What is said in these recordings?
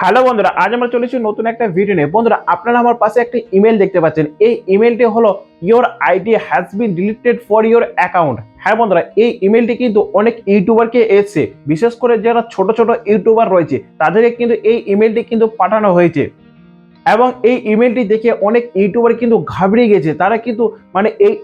Hello বন্ধুরা, আজ আমরা চলেছি নতুন একটা ভিডিও নিয়ে। বন্ধুরা, আপনারা আমার পাশে একটা ইমেল দেখতে পাচ্ছেন। এই ইমেলটি হলো your ID has been deleted for your account হ্যাঁ বন্ধুরা, এই ইমেলটি কিন্তু অনেক ইউটিউবারকে এসছে। বিশেষ করে যারা ছোট ছোট ইউটিউবার রয়েছে, তাদেরকে কিন্তু এই ইমেলটি কিন্তু পাঠানো হয়েছে। এবং এই ইমেলটি দেখে অনেক ইউটিউবার কিন্তু ঘাবড়ে গেছে। তারা কিন্তু মানে এই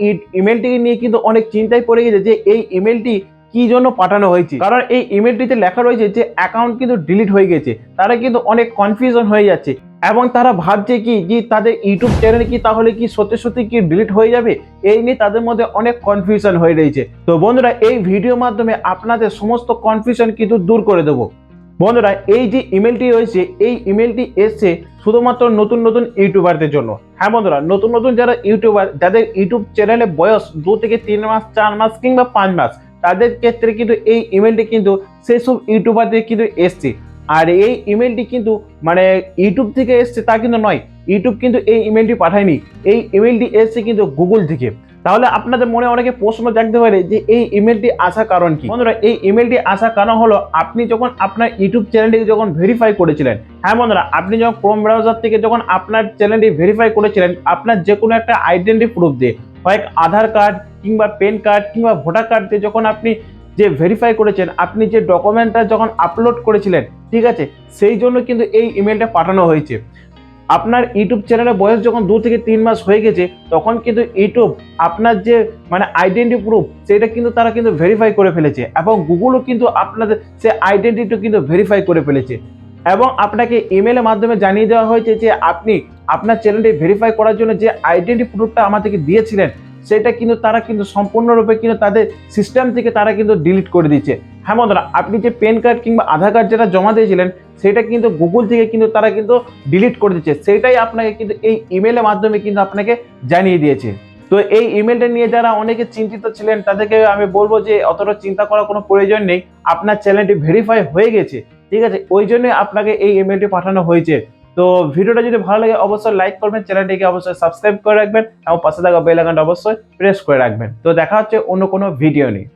ইমেলটিকে নিয়ে কিন্তু অনেক চিন্তায় পড়ে গেছে যে, এই ইমেলটি কি জন্য পাঠানো হয়েছে? কারণ এই ইমেলটিতে লেখা রয়েছে যে অ্যাকাউন্ট কিন্তু ডিলিট হয়ে গেছে। তারা কিন্তু অনেক কনফিউশন হয়ে যাচ্ছে। এবং তারা ভাবছে কি যে তাদের ইউটিউব চ্যানেল কি তাহলে কি সত্যি সত্যি কি ডিলিট হয়ে যাবে? এই নিয়ে তাদের মধ্যে অনেক কনফিউশন হয়ে রয়েছে। তো বন্ধুরা, এই ভিডিওর মাধ্যমে আপনাদের সমস্ত কনফিউশন কিন্তু দূর করে দেবো। বন্ধুরা, এই যে ইমেলটি রয়েছে, এই ইমেলটি এসছে শুধুমাত্র নতুন নতুন ইউটিউবারদের জন্য। হ্যাঁ বন্ধুরা, নতুন নতুন যারা ইউটিউবার যাদের ইউটিউব চ্যানেলে বয়স দু থেকে তিন মাস, চার মাস কিংবা পাঁচ মাস তাদের ক্ষেত্রে কিন্তু এই ইমেলটি কিন্তু সেই সব ইউটিউবারদের কিন্তু এসছে। আর এই ইমেলটি কিন্তু মানে ইউটিউব থেকে এসছে তা কিন্তু নয় ইউটিউব কিন্তু এই ইমেলটি পাঠায়নি। এই ইমেলটি এসছে কিন্তু গুগল থেকে। তাহলে আপনাদের মনে অনেকে প্রশ্ন জাগতে পারে যে এই ইমেলটি আসার কারণ কি? বন্ধুরা, এই ইমেলটি আসার কারণ হলো আপনি যখন আপনার ইউটিউব চ্যানেলটিকে যখন ভেরিফাই করেছিলেন হ্যাঁ বন্ধুরা, আপনি যখন ক্রোম ব্রাউজার থেকে যখন আপনার চ্যানেলটি ভেরিফাই করেছিলেন, আপনার যে কোনো একটা আইডেন্টি প্রুফ দিয়ে হয় আধার কার্ড কিংবা পেন কার্ড কিংবা ভোটার কার্ড দিয়ে যখন আপনি যে ভেরিফাই করেছেন, আপনি যে ডকুমেন্টটা যখন আপলোড করেছিলেন, ঠিক আছে? সেই জন্য কিন্তু এই ইমেলটা পাঠানো হয়েছে। আপনার ইউটিউব চ্যানেলের বয়স যখন দু থেকে তিন মাস হয়ে গেছে, তখন কিন্তু ইউটিউব আপনার যে মানে আইডেন্টি প্রুফ সেটা কিন্তু তারা কিন্তু ভেরিফাই করে ফেলেছে এবং গুগলও কিন্তু আপনাদের সে আইডেন্টিটি কিন্তু ভেরিফাই করে ফেলেছে। এবং আপনাকে ইমেলের মাধ্যমে জানিয়ে দেওয়া হয়েছে যে আপনি আপনার চ্যানেলটি ভেরিফাই করার জন্য যে আইডেন্টি প্রুফটা আমাদেরকে দিয়েছিলেন, সেটা কিন্তু তারা কিন্তু সম্পূর্ণরূপে কিন্তু তাদের সিস্টেম থেকে তারা কিন্তু ডিলিট করে দিচ্ছে। হ্যাঁ বন্ধুরা, আপনি যে পেন কার্ড কিংবা আধার কার্ড যেটা জমা দিয়েছিলেন, সেটা কিন্তু গুগল থেকে কিন্তু তারা কিন্তু ডিলিট করে দিচ্ছে। সেটাই আপনাকে কিন্তু এই ইমেলের মাধ্যমে কিন্তু আপনাকে জানিয়ে দিয়েছে। তো এই ইমেলটা নিয়ে যারা অনেকে চিন্তিত ছিলেন, তাদেরকে আমি বলব যে অতটা চিন্তা করার কোনো প্রয়োজন নেই। আপনার চ্যানেলটি ভেরিফাই হয়ে গেছে, ঠিক আছে? ওই জন্য আপনাকে এই ইমেলটি পাঠানো হয়েছে। তো ভিডিওটা যদি ভালো লাগে, অবশ্যই লাইক করবেন চ্যানেলটিকে অবশ্যই সাবস্ক্রাইব করে রাখবেন এবং পাশে থাকা বেল আইকনটা অবশ্যই প্রেস করে রাখবেন। তো দেখা হচ্ছে অন্য কোনো ভিডিও নিয়ে।